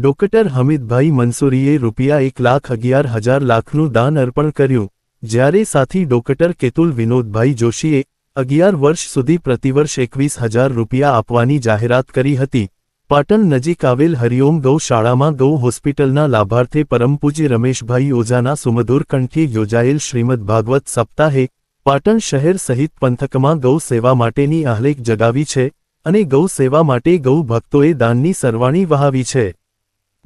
Doctor Hamidbhai મંસૂરીએ રૂપિયા એક લાખ અગિયાર હજાર લાખનું દાન અર્પણ કર્યું, જ્યારે સાથી ડોક્ટર કેતુલ વિનોદભાઈ જોશીએ અગિયાર વર્ષ સુધી પ્રતિવર્ષ એકવીસ હજાર રૂપિયા આપવાની જાહેરાત કરી હતી. પાટણ નજીક આવેલ હરિઓમ ગૌ શાળામાં ગૌ હોસ્પિટલના લાભાર્થે પરમ રમેશભાઈ ઓઝાના સુમધુર કંઠે યોજાયેલ શ્રીમદ ભાગવત સપ્તાહે પાટણ શહેર સહિત પંથકમાં ગૌ સેવા માટેની આહલેખ જગાવી છે અને ગૌ સેવા માટે ગૌ ભક્તોએ દાનની સરવાણી વહાવી છે.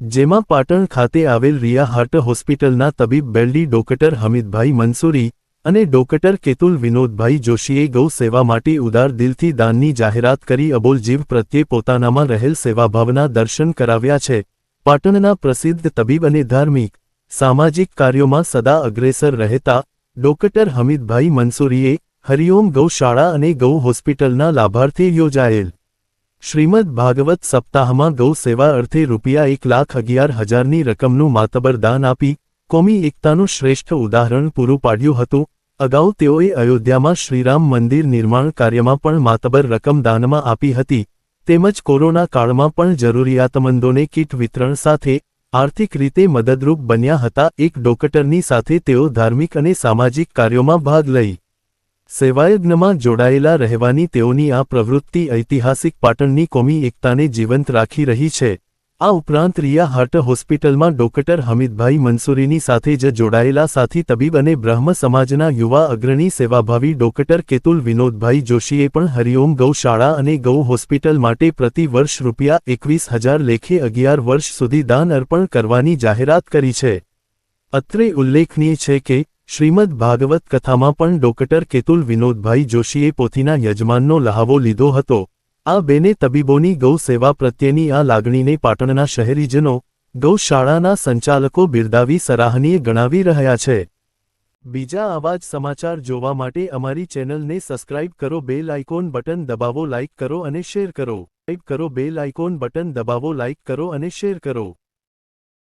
જેમાં પાટણ ખાતે આવેલ રિયા હાર્ટ હોસ્પિટલના તબીબ બેલ્ડી ડોક્ટર હમીદભાઈ મંસૂરી અને ડોક્ટર કેતુલ વિનોદભાઈ જોશીએ ગૌ સેવા માટે ઉદાર દિલથી દાનની જાહેરાત કરી અબોલ જીવ પ્રત્યે પોતાનામાં રહેલ સેવાભાવના દર્શન કરાવ્યા છે. પાટણના પ્રસિદ્ધ તબીબ અને ધાર્મિક, સામાજિક કાર્યોમાં સદા અગ્રેસર રહેતા ડોક્ટર હમીદભાઈ મંસૂરીએ હરિઓમ ગૌશાળા અને ગૌ હોસ્પિટલના લાભાર્થે યોજાયેલ શ્રીમદ ભાગવત સપ્તાહમાં ગૌ સેવા અર્થે રૂપિયા એક લાખ અગિયાર હજારની રકમનું માતબર દાન આપી, કોમી એકતાનું શ્રેષ્ઠ ઉદાહરણ પૂરું પાડ્યું હતું. અગાઉ તેઓએ અયોધ્યામાં શ્રીરામ મંદિર નિર્માણ કાર્યમાં પણ માતબર રકમ દાનમાં આપી હતી. તેમજ કોરોના કાળમાં પણ જરૂરિયાતમંદોને કીટ વિતરણ સાથે આર્થિક રીતે મદદરૂપ બન્યા હતા. એક ડોકટરની સાથે તેઓ ધાર્મિક અને સામાજિક કાર્યોમાં ભાગ લઈ સેવાયજ્ઞમાં જોડાયેલા રહેવાની તેઓની આ પ્રવૃત્તિ ઐતિહાસિક પાટણની કોમી એકતાને જીવંત રાખી રહી છે. આ ઉપરાંત રિયા હાર્ટ હોસ્પિટલમાં ડોક્ટર હમીદભાઈ મંસૂરીની સાથે જ જોડાયેલા સાથી તબીબ અને બ્રહ્મ સમાજના યુવા અગ્રણી સેવાભાવી ડોક્ટર કેતુલ વિનોદભાઈ જોશીએ પણ હરિઓમ ગૌશાળા અને ગૌ હોસ્પિટલ માટે પ્રતિ વર્ષ રૂપિયા એકવીસ હજાર લેખે અગિયાર વર્ષ સુધી દાન અર્પણ કરવાની જાહેરાત કરી છે. અત્રે ઉલ્લેખનીય છે કે શ્રીમદ ભાગવત કથામાં પણ ડોક્ટર કેતુલ વિનોદભાઈ જોશીએ પોથીના યજમાનનો લહાવો લીધો હતો. આ બેને તબીબોની ગૌ સેવા પ્રત્યેની આ લાગણીને પાટણના શહેરીજનો ગૌશાળાના સંચાલકો બિરદાવી સરાહનીય ગણાવી રહ્યા છે. બીજા આવા જ સમાચાર જોવા માટે અમારી ચેનલને સબસ્ક્રાઇબ કરો, બેલ આઇકોન બટન દબાવો, લાઇક કરો અને શેર કરો ટાઈપ કરો. બેલ આઇકોન બટન દબાવો, લાઇક કરો અને શેર કરો.